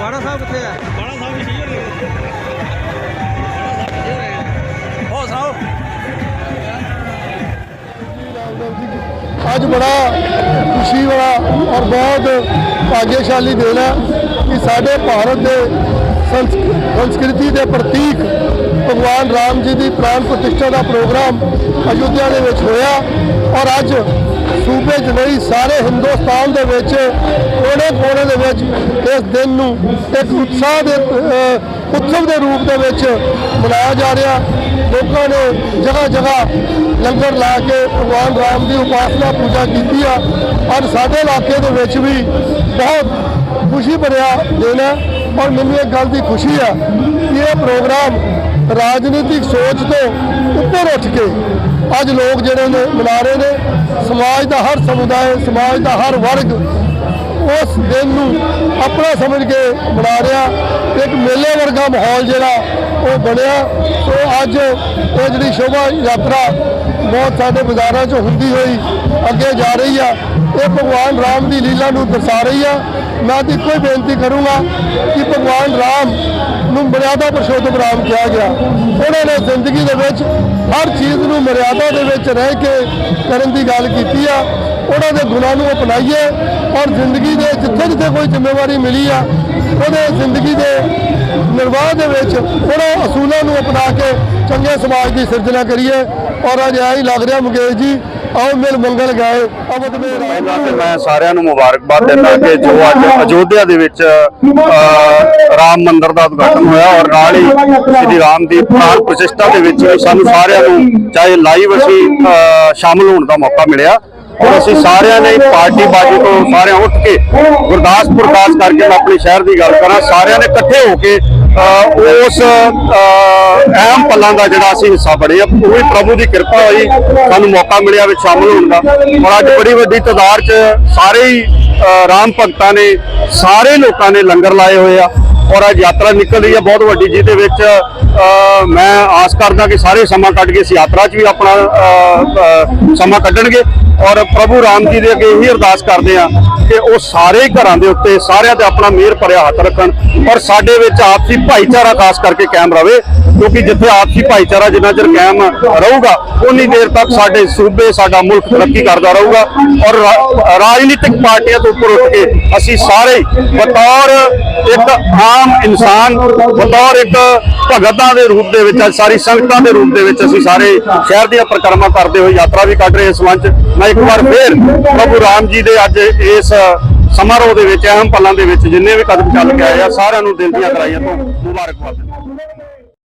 ਬਾੜਾ ਸਾਹਿਬ ਕਿੱਥੇ ਆ? ਬਾੜਾ ਸਾਹਿਬ ਹੀ ਸਹੀ ਹੋ ਸਾਓ ਅੱਜ ਬੜਾ ਖੁਸ਼ੀ ਵਾਲਾ ਔਰ ਬਹੁਤ ਭਾਗਿਆਸ਼ਾਲੀ ਦਿਨ ਹੈ ਕਿ ਸਾਡੇ ਭਾਰਤ ਦੇ ਸੰਸ- ਸੰਸਕ੍ਰਿਤੀ ਦੇ ਪ੍ਰਤੀਕ ਭਗਵਾਨ ਰਾਮ ਜੀ ਦੀ ਪ੍ਰਾਣ ਪ੍ਰਤਿਸ਼ਠਾ ਦਾ ਪ੍ਰੋਗਰਾਮ ਅਯੁੱਧਿਆ ਦੇ ਵਿੱਚ ਹੋਇਆ ਔਰ ਅੱਜ ਸੂਬੇ 'ਚ ਨਹੀਂ, ਸਾਰੇ ਹਿੰਦੁਸਤਾਨ ਦੇ ਵਿੱਚ ਕੋਨੇ-ਕੋਨੇ ਦੇ ਵਿੱਚ ਇਸ ਦਿਨ ਨੂੰ ਇੱਕ ਉਤਸ਼ਾਹ ਦੇ ਉਤਸਵ ਦੇ ਰੂਪ ਦੇ ਵਿੱਚ ਮਨਾਇਆ ਜਾ ਰਿਹਾ। ਲੋਕਾਂ ਨੇ ਜਗ੍ਹਾ ਜਗ੍ਹਾ ਲੰਗਰ ਲਾ ਕੇ ਭਗਵਾਨ ਰਾਮ ਦੀ ਉਪਾਸਨਾ ਪੂਜਾ ਕੀਤੀ ਆ। ਔਰ ਸਾਡੇ ਇਲਾਕੇ ਦੇ ਵਿੱਚ ਵੀ ਬਹੁਤ ਖੁਸ਼ੀ ਭਰਿਆ ਦਿਨ ਹੈ। ਔਰ ਮੈਨੂੰ ਇਹ ਗੱਲ ਦੀ ਖੁਸ਼ੀ ਆ ਕਿ ਇਹ ਪ੍ਰੋਗਰਾਮ ਰਾਜਨੀਤਿਕ ਸੋਚ ਤੋਂ ਉੱਪਰ ਉੱਠ ਕੇ ਅੱਜ ਲੋਕ ਜਿਹੜੇ ਨੇ ਮਨਾ ਰਹੇ ਨੇ, ਸਮਾਜ ਦਾ ਹਰ ਸਮੁਦਾਇ, ਸਮਾਜ ਦਾ ਹਰ ਵਰਗ ਉਸ ਦਿਨ ਨੂੰ ਆਪਣਾ ਸਮਝ ਕੇ ਮਨਾ ਰਿਹਾ। ਇੱਕ ਮੇਲੇ ਵਰਗਾ ਮਾਹੌਲ ਜਿਹੜਾ ਉਹ ਬਣਿਆ। ਸੋ ਅੱਜ ਇਹ ਜਿਹੜੀ ਸ਼ੋਭਾ ਯਾਤਰਾ ਬਹੁਤ ਸਾਡੇ ਬਾਜ਼ਾਰਾਂ 'ਚ ਹੁੰਦੀ ਹੋਈ ਅੱਗੇ ਜਾ ਰਹੀ ਆ। ਇਹ ਭਗਵਾਨ ਰਾਮ ਦੀ ਲੀਲਾ ਨੂੰ ਦਰਸਾ ਰਹੀ ਆ। ਮੈਂ ਤਾਂ ਇੱਕੋ ਹੀ ਬੇਨਤੀ ਕਰੂੰਗਾ ਕਿ ਭਗਵਾਨ ਰਾਮ ਨੂੰ ਮਰਿਆਦਾ ਪੁਰਸ਼ੋਤਮ ਰਾਮ ਕਿਹਾ ਗਿਆ। ਉਹਨਾਂ ਨੇ ਜ਼ਿੰਦਗੀ ਦੇ ਵਿੱਚ ਹਰ ਚੀਜ਼ ਨੂੰ ਮਰਿਆਦਾ ਦੇ ਵਿੱਚ ਰਹਿ ਕੇ ਕਰਨ ਦੀ ਗੱਲ ਕੀਤੀ ਆ। ਉਹਨਾਂ ਦੇ ਗੁਣਾਂ ਨੂੰ ਅਪਣਾਈਏ ਔਰ ਜ਼ਿੰਦਗੀ ਦੇ ਜਿੱਥੇ ਜਿੱਥੇ ਕੋਈ ਜ਼ਿੰਮੇਵਾਰੀ ਮਿਲੀ ਆ, ਉਹਦੇ ਜ਼ਿੰਦਗੀ ਦੇ ਨਿਰਵਾਹ ਦੇ ਵਿੱਚ ਉਹਨਾਂ ਅਸੂਲਾਂ ਨੂੰ ਅਪਣਾ ਕੇ ਚੰਗੇ ਸਮਾਜ ਦੀ ਸਿਰਜਣਾ ਕਰੀਏ। ਔਰ ਅੱਜ ਐਂ ਹੀ ਲੱਗ ਰਿਹਾ ਮੁਕੇਸ਼ ਜੀ ਆਓ ਮਿਲ ਮੰਗਲ ਗਾਏ। ਅਵਧ ਮੇਰਾ ਪਹਿਲਾਂ ਤੇ ਮੈਂ ਸਾਰਿਆਂ ਨੂੰ ਮੁਬਾਰਕਬਾਦ ਦਿੰਦਾ ਕਿ ਜੋ ਅੱਜ ਅਯੋਧਿਆ ਦੇ ਵਿੱਚ ਰਾਮ ਮੰਦਿਰ ਦਾ ਉਦਘਾਟਨ ਹੋਇਆ ਔਰ ਨਾਲ ਹੀ ਸ੍ਰੀ ਰਾਮ ਦੀ ਪ੍ਰਾਣ ਪ੍ਰਤਿਸ਼ਠਾ ਦੇ ਵਿੱਚ ਸਾਨੂੰ ਸਾਰਿਆਂ ਨੂੰ ਚਾਹੇ ਲਾਈਵ ਅਸੀਂ ਸ਼ਾਮਲ ਹੋਣ ਦਾ ਮੌਕਾ ਮਿਲਿਆ। ਔਰ ਅਸੀਂ ਸਾਰਿਆਂ ਨੇ ਪਾਰਟੀ ਬਾਜੀ ਤੋਂ ਸਾਰਿਆਂ ਉੱਠ ਕੇ ਗੁਰਦਾਸਪੁਰ ਖਾਸ ਕਰਕੇ ਮੈਂ ਆਪਣੇ ਸ਼ਹਿਰ ਦੀ ਗੱਲ ਕਰਾਂ ਸਾਰਿਆਂ ਨੇ ਇਕੱਠੇ ਹੋ ਕੇ ਉਸ ਅ, ਦਾ ਜਿਹੜਾ ਅਸੀਂ ਹਿੱਸਾ ਬਣੇ ਆ ਉਹ ਵੀ ਪ੍ਰਭੂ ਦੀ ਕਿਰਪਾ ਹੋਈ ਸਾਨੂੰ ਮੌਕਾ ਮਿਲਿਆ ਵਿੱਚ ਸ਼ਾਮਲ ਹੋਣ ਦਾ। ਔਰ ਅੱਜ ਬੜੀ ਵੱਡੀ ਤਾਦਾਦ 'ਚ ਸਾਰੇ ਹੀ ਰਾਮ ਭਗਤਾਂ ਨੇ ਸਾਰੇ ਲੋਕਾਂ ਨੇ ਲੰਗਰ ਲਾਏ ਹੋਏ ਆ ਔਰ ਅੱਜ ਯਾਤਰਾ ਨਿਕਲ ਰਹੀ ਹੈ ਬਹੁਤ ਵੱਡੀ, ਜਿਹਦੇ ਵਿੱਚ ਮੈਂ ਆਸ ਕਰਦਾ ਕਿ ਸਾਰੇ ਸਮਾਂ ਕੱਢ ਕੇ ਇਸ ਯਾਤਰਾ 'ਚ ਵੀ ਆਪਣਾ ਸਮਾਂ ਕੱਢਣਗੇ ਔਰ ਪ੍ਰਭੂ ਰਾਮ ਜੀ ਦੇ ਅੱਗੇ ਇਹੀ ਅਰਦਾਸ ਕਰਦੇ ਆ ਕਿ ਉਹ ਸਾਰੇ ਘਰਾਂ ਦੇ ਉੱਤੇ ਸਾਰਿਆਂ ਤੇ ਆਪਣਾ ਮਿਹਰ ਭਰਿਆ ਹੱਥ ਰੱਖਣ ਔਰ ਸਾਡੇ ਵਿੱਚ ਆਪਸੀ ਭਾਈਚਾਰਾ ਖਾਸ ਕਰਕੇ ਕਾਇਮ ਰਵੇ, ਕਿਉਂਕਿ ਜਿੱਥੇ ਆਪਸੀ ਭਾਈਚਾਰਾ ਜਿੰਨਾ ਚਿਰ ਕਾਇਮ ਰਹੂਗਾ, ਉਨੀ ਦੇਰ ਤੱਕ ਸਾਡੇ ਸੂਬੇ, ਸਾਡਾ ਮੁਲਕ ਤਰੱਕੀ ਕਰਦਾ ਰਹੂਗਾ ਔਰ ਰਾਜਨੀਤਿਕ ਪਾਰਟੀਆਂ ਤੋਂ ਉੱਪਰ ਉੱਠ ਕੇ ਅਸੀਂ ਸਾਰੇ ਬਤੌਰ ਇੱਕ ਆਮ ਇਨਸਾਨ, ਬਤੌਰ ਇੱਕ ਭਗਤਾਂ ਦੇ ਰੂਪ ਦੇ ਵਿੱਚ ਅੱਜ ਸਾਰੀ ਸੰਗਤਾਂ ਦੇ ਰੂਪ ਦੇ ਵਿੱਚ ਅਸੀਂ ਸਾਰੇ ਸ਼ਹਿਰ ਦੀਆਂ ਪਰਿਕਰਮਾ ਕਰਦੇ ਹੋਏ ਯਾਤਰਾ ਵੀ ਕੱਢ ਰਹੇ ਇਸ ਮੰਚ। ਮੈਂ ਇੱਕ ਵਾਰ ਫੇਰ ਪ੍ਰਭੂ ਰਾਮ ਜੀ ਦੇ ਅੱਜ ਇਸ ਸਮਾਰੋਹ ਦੇ ਵਿੱਚ, ਅਹਿਮ ਪਲਾਂ ਦੇ ਵਿੱਚ ਜਿੰਨੇ ਵੀ ਕਦਮ ਚੱਲ ਕੇ ਆਏ ਆ, ਸਾਰਿਆਂ ਨੂੰ ਦਿਲ ਦੀਆਂ ਗਹਿਰਾਈਆਂ ਤੋਂ ਮੁਬਾਰਕਬਾਦ